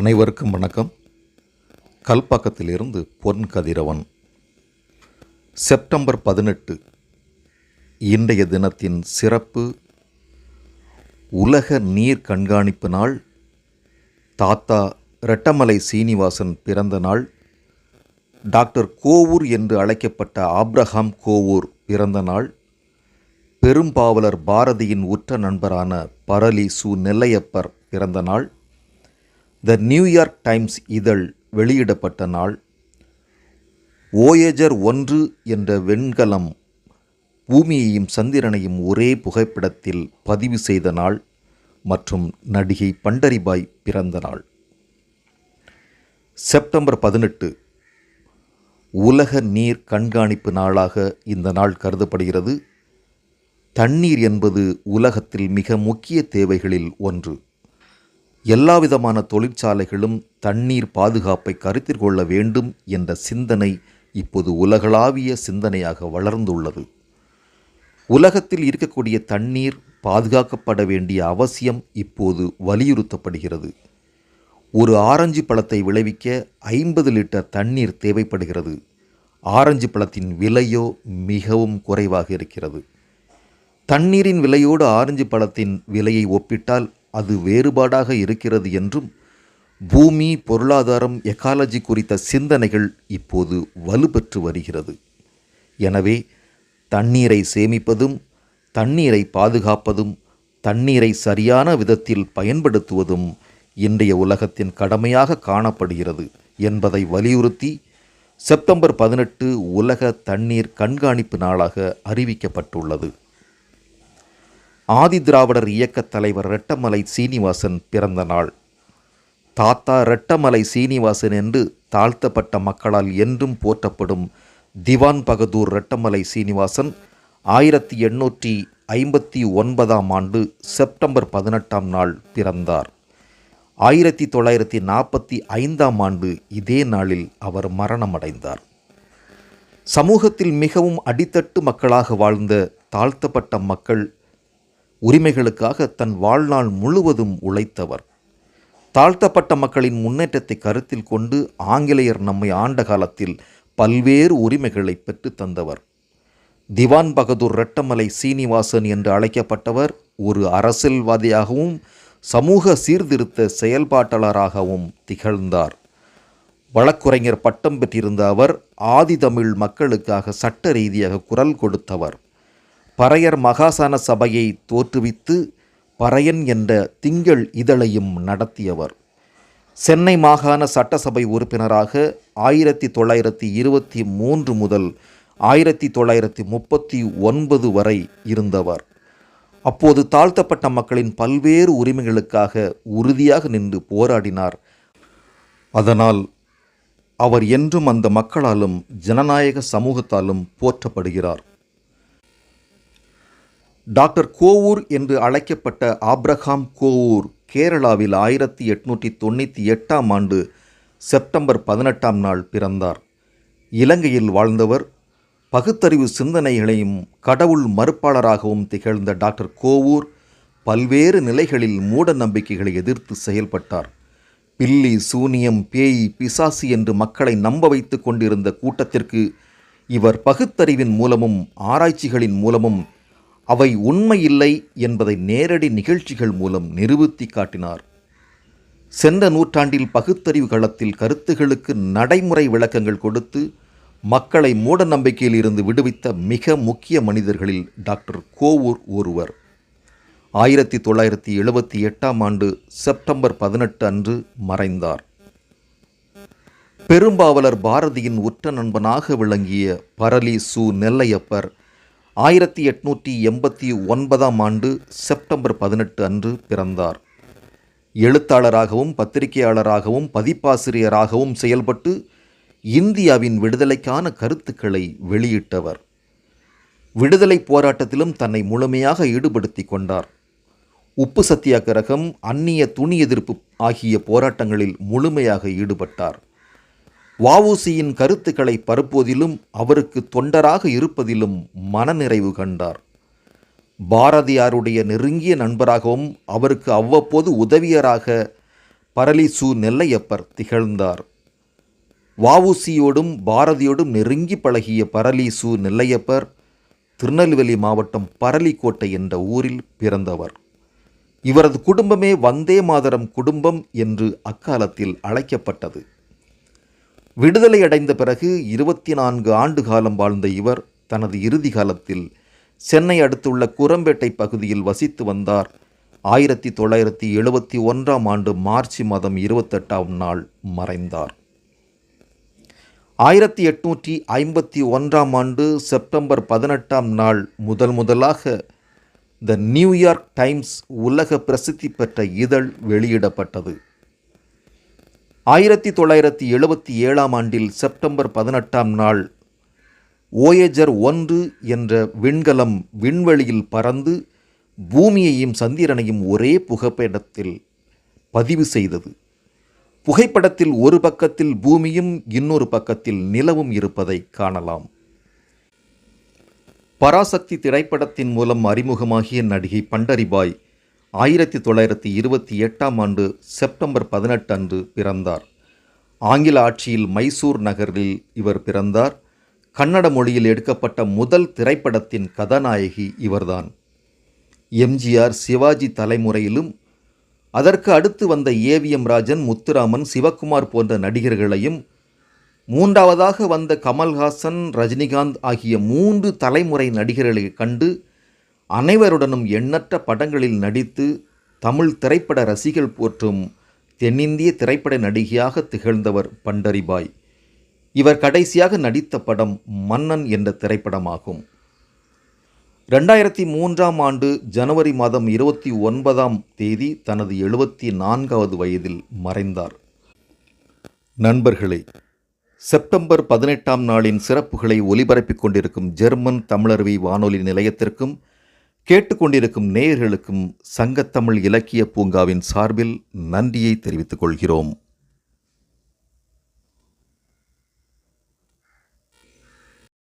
அனைவருக்கும் வணக்கம். கல்பாக்கத்திலிருந்து பொன் கதிரவன். செப்டம்பர் பதினெட்டு இன்றைய தினத்தின் சிறப்பு உலக நீர் கண்காணிப்பு நாள் தாத்தா ரெட்டமலை சீனிவாசன் பிறந்த நாள் டாக்டர் கோவூர் என்று அழைக்கப்பட்ட ஆப்ரஹாம் கோவூர் பிறந்த நாள் பெரும்பாவலர் பாரதியின் உற்ற நண்பரான பரலி சு நெல்லையப்பர் பிறந்த நாள் த நியூயார்க் டைம்ஸ் இதழ் வெளியிடப்பட்ட நாள் ஓயேஜர் ஒன்று என்ற வெண்கலம் பூமியையும் சந்திரனையும் ஒரே புகைப்படத்தில் பதிவு செய்த நாள் மற்றும் நடிகை பண்டரிபாய் பிறந்த நாள். செப்டம்பர் பதினெட்டு. உலக நீர் கண்காணிப்பு நாளாக இந்த நாள் கருதப்படுகிறது. தண்ணீர் என்பது உலகத்தில் மிக முக்கிய தேவைகளில் ஒன்று. எல்லாவிதமான தொழிற்சாலைகளும் தண்ணீர் பாதுகாப்பை கருத்தில் கொள்ள வேண்டும் என்ற சிந்தனை இப்போது உலகளாவிய சிந்தனையாக வளர்ந்துள்ளது. உலகத்தில் இருக்கக்கூடிய தண்ணீர் பாதுகாக்கப்பட வேண்டிய அவசியம் இப்போது வலியுறுத்தப்படுகிறது. ஒரு ஆரஞ்சு பழத்தை விளைவிக்க ஐம்பது லிட்டர் தண்ணீர் தேவைப்படுகிறது. ஆரஞ்சு பழத்தின் விலையோ மிகவும் குறைவாக இருக்கிறது. தண்ணீரின் விலையோடு ஆரஞ்சு பழத்தின் விலையை ஒப்பிட்டால் அது வேறுபாடாக இருக்கிறது என்றும் பூமி பொருளாதாரம் எக்காலஜி குறித்த சிந்தனைகள் இப்போது வலுப்பெற்று வருகிறது. எனவே தண்ணீரை சேமிப்பதும் தண்ணீரை பாதுகாப்பதும் தண்ணீரை சரியான விதத்தில் பயன்படுத்துவதும் இன்றைய உலகத்தின் கடமையாக காணப்படுகிறது என்பதை வலியுறுத்தி செப்டம்பர் பதினெட்டு உலக தண்ணீர் கண்காணிப்பு நாளாக அறிவிக்கப்பட்டுள்ளது. ஆதிதிராவிடர் இயக்கத் தலைவர் ரெட்டமலை சீனிவாசன் பிறந்த நாள். தாத்தா ரெட்டமலை சீனிவாசன் என்று தாழ்த்தப்பட்ட மக்களால் என்றும் போற்றப்படும் திவான் பகதூர் ரெட்டமலை சீனிவாசன் ஆயிரத்தி எண்ணூற்றி ஐம்பத்தி ஒன்பதாம் ஆண்டு செப்டம்பர் பதினெட்டாம் நாள் பிறந்தார். ஆயிரத்தி தொள்ளாயிரத்தி நாற்பத்தி ஐந்தாம் ஆண்டு இதே நாளில் அவர் மரணமடைந்தார். சமூகத்தில் மிகவும் அடித்தட்டு மக்களாக வாழ்ந்த தாழ்த்தப்பட்ட மக்கள் உரிமைகளுக்காக தன் வாழ்நாள் முழுவதும் உழைத்தவர். தாழ்த்தப்பட்ட மக்களின் முன்னேற்றத்தை கருத்தில் கொண்டு ஆங்கிலேயர் நம்மை ஆண்ட காலத்தில் பல்வேறு உரிமைகளை பெற்று தந்தவர். திவான் பகதூர் ரெட்டமலை சீனிவாசன் என்று அழைக்கப்பட்டவர் ஒரு அரசியல்வாதியாகவும் சமூக சீர்திருத்த செயல்பாட்டாளராகவும் திகழ்ந்தார். வழக்குரைஞர் பட்டம் பெற்றிருந்த அவர் ஆதிதமிழ் மக்களுக்காக சட்ட ரீதியாக குரல் கொடுத்தவர். பறையர் மகாசன சபையை தோற்றுவித்து பறையன் என்ற திங்கள் இதழையும் நடத்தியவர். சென்னை மாகாண சட்டசபை உறுப்பினராக ஆயிரத்தி தொள்ளாயிரத்தி இருபத்தி மூன்று முதல் ஆயிரத்தி தொள்ளாயிரத்தி முப்பத்தி ஒன்பது வரை இருந்தவர். அப்போது தாழ்த்தப்பட்ட மக்களின் பல்வேறு உரிமைகளுக்காக உறுதியாக நின்று போராடினார். அதனால் அவர் என்றும் அந்த மக்களாலும் ஜனநாயக சமூகத்தாலும் போற்றப்படுகிறார். டாக்டர் கோவூர் என்று அழைக்கப்பட்ட ஆப்ரஹாம் கோவூர் கேரளாவில் ஆயிரத்தி எட்நூற்றி தொண்ணூற்றி எட்டாம் ஆண்டு செப்டம்பர் பதினெட்டாம் நாள் பிறந்தார். இலங்கையில் வாழ்ந்தவர் பகுத்தறிவு சிந்தனைகளையும் கடவுள் மறுப்பாளராகவும் திகழ்ந்த டாக்டர் கோவூர் பல்வேறு நிலைகளில் மூட நம்பிக்கைகளை எதிர்த்து செயல்பட்டார். பில்லி சூனியம் பேய் பிசாசு என்று மக்களை நம்ப வைத்து கொண்டிருந்த கூட்டத்திற்கு இவர் பகுத்தறிவின் மூலமும் ஆராய்ச்சிகளின் மூலமும் அவை உண்மையில்லை என்பதை நேரடி நிகழ்ச்சிகள் மூலம் நிரூபித்து காட்டினார். சென்ற நூற்றாண்டில் பகுத்தறிவு களத்தில் கருத்துகளுக்கு நடைமுறை விளக்கங்கள் கொடுத்து மக்களை மூட நம்பிக்கையில் இருந்து விடுவித்த மிக முக்கிய மனிதர்களில் டாக்டர் கோவூர் ஒருவர். ஆயிரத்தி தொள்ளாயிரத்தி எழுபத்தி எட்டாம் ஆண்டு செப்டம்பர் பதினெட்டு அன்று மறைந்தார். பெரும்பாவலர் பாரதியின் உற்ற நண்பனாக விளங்கிய பரலி சு நெல்லையப்பர் ஆயிரத்தி எட்நூற்றி எண்பத்தி ஒன்பதாம் ஆண்டு செப்டம்பர் பதினெட்டு அன்று பிறந்தார். எழுத்தாளராகவும் பத்திரிகையாளராகவும் பதிப்பாசிரியராகவும் செயல்பட்டு இந்தியாவின் விடுதலைக்கான கருத்துக்களை வெளியிட்டவர். விடுதலை போராட்டத்திலும் தன்னை முழுமையாக ஈடுபடுத்தி கொண்டார். உப்பு சத்தியாகிரகம் அந்நிய துணி எதிர்ப்பு ஆகிய போராட்டங்களில் முழுமையாக ஈடுபட்டார். வவுசியின் கருத்துக்களை பரப்புவதிலும் அவருக்கு தொண்டராக இருப்பதிலும் மனநிறைவு கண்டார். பாரதியாருடைய நெருங்கிய நண்பராகவும் அவருக்கு அவ்வப்போது உதவியராக பரலிசு நெல்லையப்பர் திகழ்ந்தார். வவுசியோடும் பாரதியோடும் நெருங்கி பழகிய பரலிசு நெல்லையப்பர் திருநெல்வேலி மாவட்டம் பரளிக்கோட்டை என்ற ஊரில் பிறந்தவர். இவரது குடும்பமே வந்தே மாதரம் குடும்பம் என்று அக்காலத்தில் அழைக்கப்பட்டது. விடுதலை அடைந்த பிறகு இருபத்தி நான்கு ஆண்டு காலம் வாழ்ந்த இவர் தனது இறுதி காலத்தில் சென்னை அடுத்துள்ள குரம்பேட்டை பகுதியில் வசித்து வந்தார். ஆயிரத்தி தொள்ளாயிரத்தி எழுபத்தி ஒன்றாம் ஆண்டு மார்ச் மாதம் இருபத்தெட்டாம் நாள் மறைந்தார். ஆயிரத்தி எட்நூற்றி ஐம்பத்தி ஒன்றாம் ஆண்டு செப்டம்பர் பதினெட்டாம் நாள் முதல் முதலாக த நியூயார்க் டைம்ஸ் உலக பிரசித்தி பெற்ற இதழ் வெளியிடப்பட்டது. ஆயிரத்தி தொள்ளாயிரத்தி எழுபத்தி ஏழாம் ஆண்டில் செப்டம்பர் பதினெட்டாம் நாள் ஓயேஜர் ஒன்று என்ற விண்கலம் விண்வெளியில் பறந்து பூமியையும் சந்திரனையும் ஒரே புகைப்படத்தில் பதிவு செய்தது. புகைப்படத்தில் ஒரு பக்கத்தில் பூமியும் இன்னொரு பக்கத்தில் நிலவும் இருப்பதை காணலாம். பராசக்தி திரைப்படத்தின் மூலம் அறிமுகமாகிய நடிகை பண்டரிபாய் ஆயிரத்தி தொள்ளாயிரத்தி இருபத்தி எட்டாம் ஆண்டு செப்டம்பர் பதினெட்டு அன்று பிறந்தார். ஆங்கில ஆட்சியில் மைசூர் நகரில் இவர் பிறந்தார். கன்னட மொழியில் எடுக்கப்பட்ட முதல் திரைப்படத்தின் கதாநாயகி இவர்தான். எம்ஜிஆர் சிவாஜி தலைமுறையிலும் அதற்கு அடுத்து வந்த ஏவிஎம் ராஜன் முத்துராமன் சிவகுமார் போன்ற நடிகர்களையும் மூன்றாவதாக வந்த கமல்ஹாசன் ரஜினிகாந்த் ஆகிய மூன்று தலைமுறை நடிகர்களை கண்டு அனைவருடனும் எண்ணற்ற படங்களில் நடித்து தமிழ் திரைப்பட ரசிகள் போற்றும் தென்னிந்திய திரைப்பட நடிகையாக திகழ்ந்தவர் பண்டரிபாய். இவர் கடைசியாக நடித்த படம் மன்னன் என்ற திரைப்படமாகும். ரெண்டாயிரத்தி மூன்றாம் ஆண்டு ஜனவரி மாதம் இருபத்தி ஒன்பதாம் தேதி தனது எழுபத்தி நான்காவது வயதில் மறைந்தார். நண்பர்களே செப்டம்பர் பதினெட்டாம் நாளின் சிறப்புகளை ஒலிபரப்பிக் கொண்டிருக்கும் ஜெர்மன் தமிழருவி வானொலி நிலையத்திற்கும் கேட்டுக்கொண்டிருக்கும் நேயர்களுக்கும் சங்கத்தமிழ் இலக்கிய பூங்காவின் சார்பில் நன்றியை தெரிவித்துக் கொள்கிறோம்.